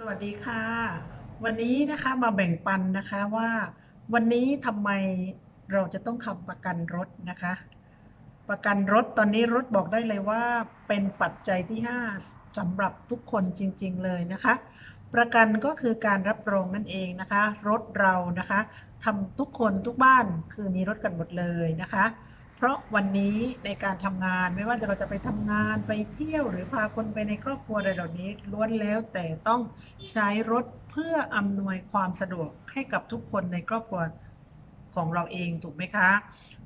สวัสดีค่ะ วันนี้นะคะมาแบ่งปันนะคะว่าวันนี้ทำไมเราจะต้องทำประกันรถนะคะ ประกันรถตอนนี้รถบอกได้เลยว่าเป็นปัจจัยที่ 5สำหรับทุกคนจริง ๆ เลยนะคะ ประกันก็คือการรับรองนั่นเองนะคะ รถเรานะคะทำทุกคนทุกบ้านคือมีรถกันหมดเลยนะคะ เพราะวันนี้ในการทำงานไม่ว่าจะเราจะไปทำงานไปเที่ยวหรือพาคนไปในครอบครัวอะไรเหล่านี้ล้วนแล้วแต่ต้องใช้รถเพื่ออำนวยความสะดวกให้กับทุกคนในครอบครัวของเราเองถูกไหมคะ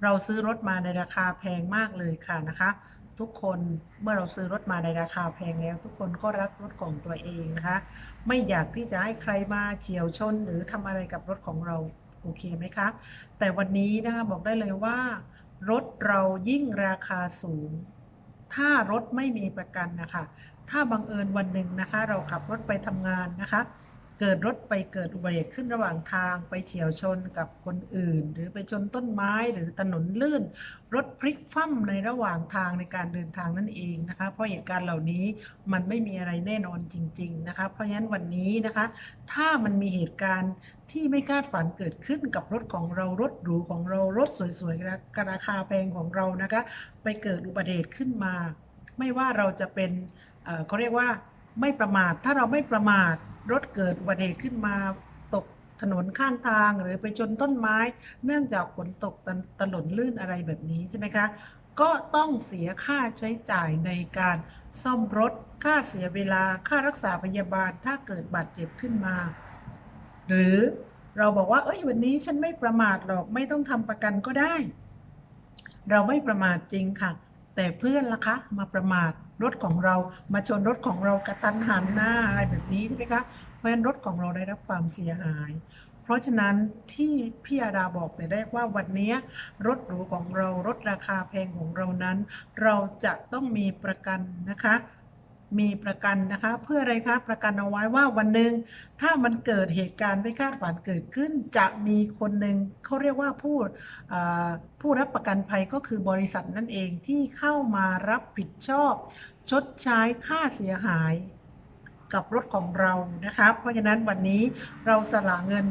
เราซื้อรถมาในราคาแพงมากเลยค่ะนะคะ ทุกคนเมื่อเราซื้อรถมาในราคาแพงแล้ว ทุกคนก็รักรถของตัวเองนะคะ ไม่อยากที่จะให้ใครมาเฉียวชนหรือทำอะไรกับรถของเราโอเคไหมคะ แต่วันนี้นะคะบอกได้เลยว่า รถเรายิ่งราคาสูง ถ้ารถไม่มีประกันนะคะ ถ้าบังเอิญวันหนึ่งนะคะ เราขับรถไปทำงานนะคะ เกิดรถไปเกิดอุบัติเหตุขึ้นระหว่างทางไปเฉียวชนกับคนอื่น หรือไปชนต้นไม้หรือถนนลื่น รถพลิกคว่ำในระหว่างทางในการเดินทางนั่นเองนะคะ เพราะเหตุการณ์เหล่านี้มันไม่มีอะไรแน่นอนจริง ๆนะคะ เพราะฉะนั้นวันนี้นะคะ ถ้ามันมีเหตุการณ์ที่ไม่คาดฝันเกิดขึ้นกับรถของเรารถหรูของเรารถสวยๆราคาแพงของเรานะคะ ไปเกิดอุบัติเหตุขึ้นมา ไม่ว่าเราจะเป็นเอ่อเขาเรียกว่าไม่ประมาทถ้าเราไม่ประมาท รถเกิดอุบัติเหตุขึ้นมาตกถนนข้างทางหรือไปชนต้นไม้ เนื่องจากฝนตกถนนลื่นอะไรแบบนี้ใช่ไหมคะ ก็ต้องเสียค่าใช้จ่ายในการซ่อมรถ ค่าเสียเวลาค่ารักษาพยาบาลถ้าเกิดบาดเจ็บขึ้นมา หรือเราบอกว่า เอ้ยวันนี้ฉันไม่ประมาทหรอกไม่ต้องทำประกันก็ได้ เราไม่ประมาทจริงค่ะ แต่เพื่อนล่ะคะ มาประมาท รถของเรามาชนรถของเรากระตันหันหน้าอะไรแบบนี้ใช่ไหมคะเพราะฉะนั้นรถของเราได้รับความเสียหาย เพราะฉะนั้นที่พี่อาดาบอกแต่แรกว่าวันนี้รถหรูของเรารถราคาแพงของเรานั้น เราจะต้องมีประกันนะคะ มีประกันนะคะ เพื่ออะไรคะประกันเอาไว้ว่าวันหนึ่งถ้ามันเกิดเหตุการณ์ไม่คาดฝันเกิดขึ้น จะมีคนหนึ่งเขาเรียกว่าผู้ผู้รับประกันภัยก็คือบริษัทนั่นเองที่เข้ามารับผิดชอบ ชดใช้ค่าเสียหายกับรถของเรานะคะเพราะฉะนั้นวันนี้เราสละเงิน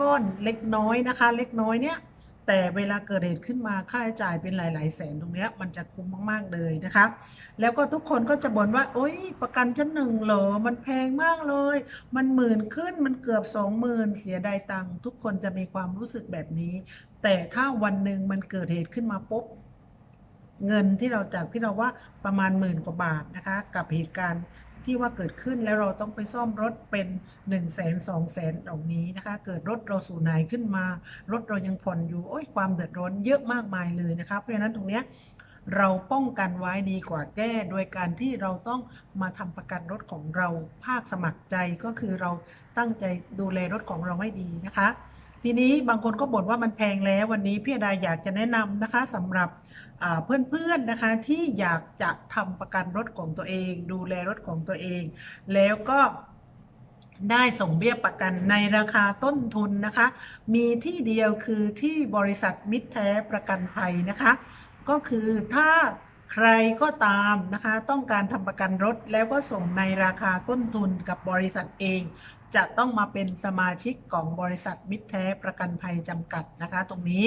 ก้อนเล็กน้อยนะคะ เล็กน้อยเนี่ย แต่เวลาเกิดเหตุขึ้นมาค่าใช้จ่ายเป็นหลาย ๆ แสนตรงนี้มันจะคุ้มมาก ๆ เลยนะคะ แล้วก็ทุกคนก็จะบ่นว่า โอ๊ย ประกันชั้นหนึ่งเหรอ มันแพงมากเลย มันหมื่นขึ้นมันเกือบสองหมื่นเสียดายตังค์ทุกคนจะมีความรู้สึกแบบนี้ แต่ถ้าวันหนึ่งมันเกิดเหตุขึ้นมาปุ๊บเงินที่เราจากที่เราว่าประมาณหมื่นกว่าบาทนะคะ กับเหตุการณ์ ที่ว่าเกิดขึ้นแล้วเราต้องไปซ่อมรถเป็น1นึ่งแสนสองแสนเหล่านี้นะคะ เกิดรถเราสูญหายขึ้นมา รถเรายังผ่อนอยู่โอ้ยความเดือดร้อนเยอะมากมายเลยนะคะ เพราะฉะนั้นตรงเนี้ยเราป้องกันไว้ดีกว่าแก้ โดยการที่เราต้องมาทำประกันรถของเราภาคสมัครใจก็คือเราตั้งใจดูแลรถของเราให้ดีนะคะ ทีนี้บางคนก็บ่นว่ามันแพงแล้ววันนี้พี่อดาอยากจะแนะนำนะคะสำหรับเพื่อนๆนะคะที่อยากจะทำประกันรถของตัวเอง ดูแลรถของตัวเอง แล้วก็ได้ส่งเบี้ยประกันในราคาต้นทุนนะคะ มีที่เดียวคือที่บริษัทมิตรแท้ประกันภัยนะคะ ก็คือถ้า ใครก็ตามนะคะ ต้องการทำประกันรถแล้วก็ส่งในราคาต้นทุนกับบริษัทเอง จะต้องมาเป็นสมาชิกของบริษัทมิตรแท้ประกันภัยจำกัดนะคะ ตรงนี้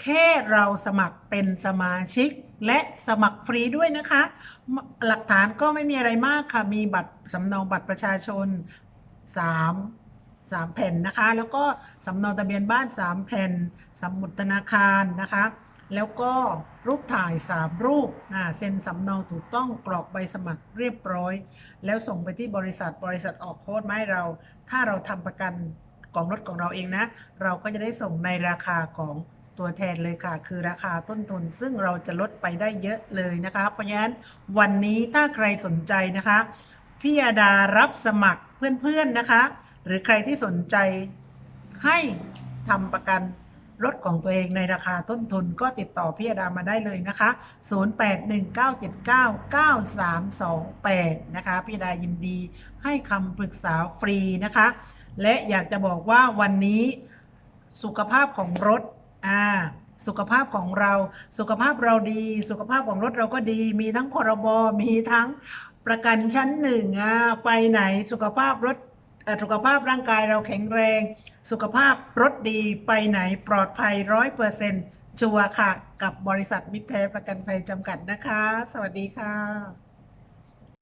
แค่เราสมัครเป็นสมาชิกและสมัครฟรีด้วยนะคะ หลักฐานก็ไม่มีอะไรมากค่ะ มีบัตรสำเนาบัตรประชาชน 3 3 แผ่นนะคะ แล้วก็สำเนาทะเบียนบ้าน 3 แผ่น สมุดธนาคารนะคะ แล้วก็รูปถ่าย3รูปเซ็นสำเนาถูกต้องกรอกใบสมัครเรียบร้อย แล้วส่งไปที่บริษัทบริษัทออกโค้ดมาให้เรา ถ้าเราทำประกันของรถของเราเองนะ เราก็จะได้ส่งในราคาของตัวแทนเลยค่ะ คือราคาต้นทุน ซึ่งเราจะลดไปได้เยอะเลยนะคะ เพราะฉะนั้นวันนี้ถ้าใครสนใจนะคะพี่อาดารับสมัครเพื่อนๆนะคะ หรือใครที่สนใจให้ทำประกัน รถของตัวเองในราคาต้นทุนก็ติดต่อพี่อดามาได้เลยนะคะ 0819799328 นะคะ พี่ดายินดีให้คำปรึกษาฟรีนะคะ และอยากจะบอกว่าวันนี้สุขภาพของรถอ่าสุขภาพของเรา สุขภาพเราดี สุขภาพของรถเราก็ดี มีทั้งพรบ มีทั้งประกันชั้นหนึ่งอะไปไหนสุขภาพรถ สุขภาพร่างกายเราแข็งแรง สุขภาพรถดีไปไหนปลอดภัยร้อยเปอร์เซ็นต์ชัวร์ค่ะ กับบริษัทมิตรแท้ประกันภัยจำกัดนะคะ สวัสดีค่ะ